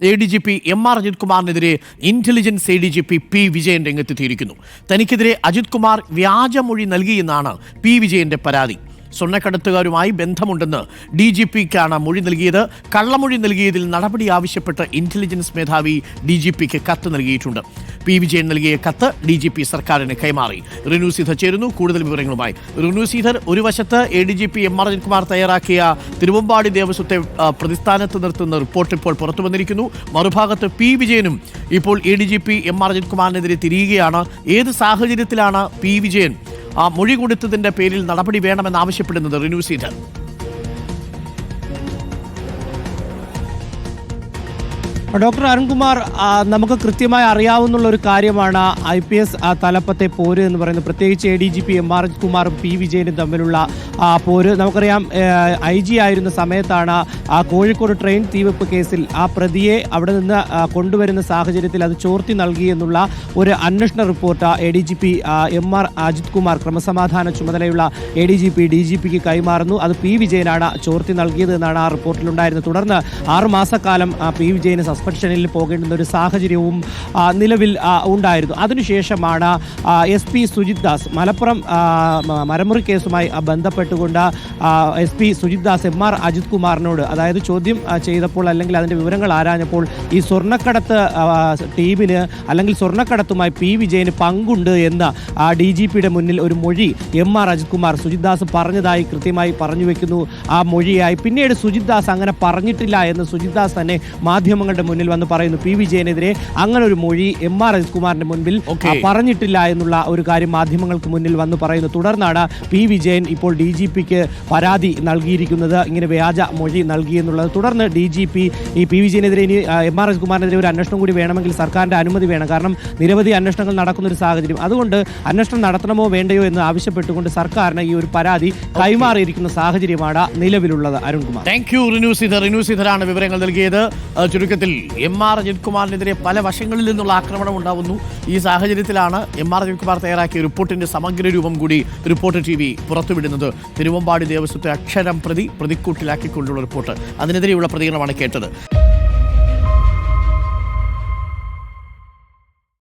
A D G P M R Ajith കുമാറിനെതിരെ intelligence A D G P P Vijayan രംഗത്തെത്തിയിരിക്കുന്നു. തനിക്കെതിരെ അജിത് കുമാർ വ്യാജമൊഴി നൽകിയെന്നാണ് P വിജയന്റെ പരാതി. സ്വർണക്കടത്തുകാരുമായി ബന്ധമുണ്ടെന്ന് ഡി ജി പിക്കാണ് മൊഴി നൽകിയത്. കള്ളമൊഴി നൽകിയതിൽ നടപടി ആവശ്യപ്പെട്ട് ഇന്റലിജൻസ് മേധാവി ഡി ജി പിക്ക് കത്ത് നൽകിയിട്ടുണ്ട്. പി വിജയൻ നൽകിയ കത്ത് ഡി ജി പി സർക്കാരിന് കൈമാറി. റിനു സീധർ ചേരുന്നു. കൂടുതൽ വിവരങ്ങളുമായി റിനു സീധർ ഒരു വശത്ത് A D G P M R Kumar തയ്യാറാക്കിയ തിരുവമ്പാടി ദേവസ്വത്തെ പ്രതിസ്ഥാനത്ത് നിർത്തുന്ന റിപ്പോർട്ട് ഇപ്പോൾ പുറത്തു വന്നിരിക്കുന്നു. മറുഭാഗത്ത് പി വിജയനും ഇപ്പോൾ A D G P M R കുമാറിനെതിരെ തിരിയുകയാണ്. ഏത് സാഹചര്യത്തിലാണ് പി വിജയൻ ആ മൊഴി കൊടുത്തതിന്റെ പേരിൽ നടപടി വേണമെന്ന് ആവശ്യപ്പെടുന്നത് റിനു സീധർ ഡോക്ടർ അരുൺകുമാർ നമുക്ക് കൃത്യമായി അറിയാവുന്ന ഒരു കാര്യമാണ് ഐ പി എസ് തലപ്പത്തെ പോര് എന്ന് പറയുന്നത്. പ്രത്യേകിച്ച് A D G P M R കുമാറും പി വിജയനും തമ്മിലുള്ള പോര്. നമുക്കറിയാം ഐ ജി ആയിരുന്ന സമയത്താണ് ആ കോഴിക്കോട് ട്രെയിൻ തീവെപ്പ് കേസിൽ ആ പ്രതിയെ അവിടെ നിന്ന് കൊണ്ടുവരുന്ന സാഹചര്യത്തിൽ അത് ചോർത്തി നൽകി എന്നുള്ള ഒരു അന്വേഷണ report A D G P M R Ajith Kumar ക്രമസമാധാന ചുമതലയുള്ള A D G P D G പിക്ക് കൈമാറുന്നു. അത് പി വിജയനാണ് ചോർത്തി നൽകിയത് എന്നാണ് ആ റിപ്പോർട്ടിലുണ്ടായിരുന്നത്. തുടർന്ന് ആറുമാസക്കാലം പി വിജയന് സസ്പെൻഷനിൽ പോകേണ്ടുന്ന ഒരു സാഹചര്യവും നിലവിൽ ഉണ്ടായിരുന്നു. അതിനുശേഷമാണ് എസ് പി സുജിത് ദാസ് മലപ്പുറം മരമുറി കേസുമായി ബന്ധപ്പെട്ടുകൊണ്ട് S P Sujith Das M R Ajith കുമാറിനോട് അതായത് ചോദ്യം ചെയ്തപ്പോൾ അല്ലെങ്കിൽ അതിന്റെ വിവരങ്ങൾ ആരാഞ്ഞപ്പോൾ ഈ സ്വർണക്കടത്ത് ടീമിന് അല്ലെങ്കിൽ സ്വർണക്കടത്തുമായി പി വിജയന് പങ്കുണ്ട് എന്ന് ഡി ജി പിയുടെ മുന്നിൽ ഒരു മൊഴി എം ആർ അജിത് കുമാർ സുജിത് ദാസ് പറഞ്ഞതായി കൃത്യമായി പറഞ്ഞു വെക്കുന്നു. ആ മൊഴിയായി. പിന്നീട് സുജിത് ദാസ് അങ്ങനെ പറഞ്ഞിട്ടില്ല എന്ന് സുജിത് ദാസ് തന്നെ മാധ്യമങ്ങളുടെ മുന്നിൽ വന്ന് പറയുന്നു പി. വിജയനെതിരെ അങ്ങനെ ഒരു മൊഴി എം. ആർ. അജിത് കുമാറിന്റെ മുൻപിൽ പറഞ്ഞിട്ടില്ല എന്നുള്ള ഒരു കാര്യം മാധ്യമങ്ങൾക്ക് മുന്നിൽ വന്ന് പറയുന്നു. തുടർന്നാണ് പി. വിജയൻ ഇപ്പോൾ ഡി. ജി. പിക്ക് പരാതി നൽകിയിരിക്കുന്നത് ഇങ്ങനെ വ്യാജ മൊഴി നൽകി എന്നുള്ളത്. തുടർന്ന് ഡി. ജി. പി ഈ പി. വിജയനെതിരെ ഇനി എം. ആർ. കുമാറിനെതിരെ ഒരു അന്വേഷണം കൂടി വേണമെങ്കിൽ സർക്കാരിന്റെ അനുമതി വേണം. കാരണം നിരവധി അന്വേഷണങ്ങൾ നടക്കുന്ന ഒരു സാഹചര്യം. അതുകൊണ്ട് അന്വേഷണം നടത്തണമോ വേണ്ടയോ എന്ന് ആവശ്യപ്പെട്ടുകൊണ്ട് സർക്കാരിന് ഈ ഒരു പരാതി കൈമാറിയിരിക്കുന്ന സാഹചര്യമാണ് നിലവിലുള്ളത്. അരുൺകുമാർ. താങ്ക് യു റിനു സീധർ റിനു സീധറാണ് വിവരങ്ങൾ നൽകിയത്. ചുരുക്കത്തിൽ എം ആർ അജിത്കുമാറിനെതിരെ പല വശങ്ങളിൽ നിന്നുള്ള ആക്രമണം ഉണ്ടാവുന്നു. ഈ സാഹചര്യത്തിലാണ് എം ആർ അജിത്കുമാർ തയ്യാറാക്കിയ റിപ്പോർട്ടിന്റെ സമഗ്ര രൂപം കൂടി റിപ്പോർട്ട് ടി വി പുറത്തുവിടുന്നത്. തിരുവമ്പാടി ദേവസ്വത്തെ അക്ഷരം പ്രതി പ്രതിക്കൂട്ടിലാക്കിക്കൊണ്ടുള്ള റിപ്പോർട്ട്. അതിനെതിരെയുള്ള പ്രതികരണമാണ് കേട്ടത്.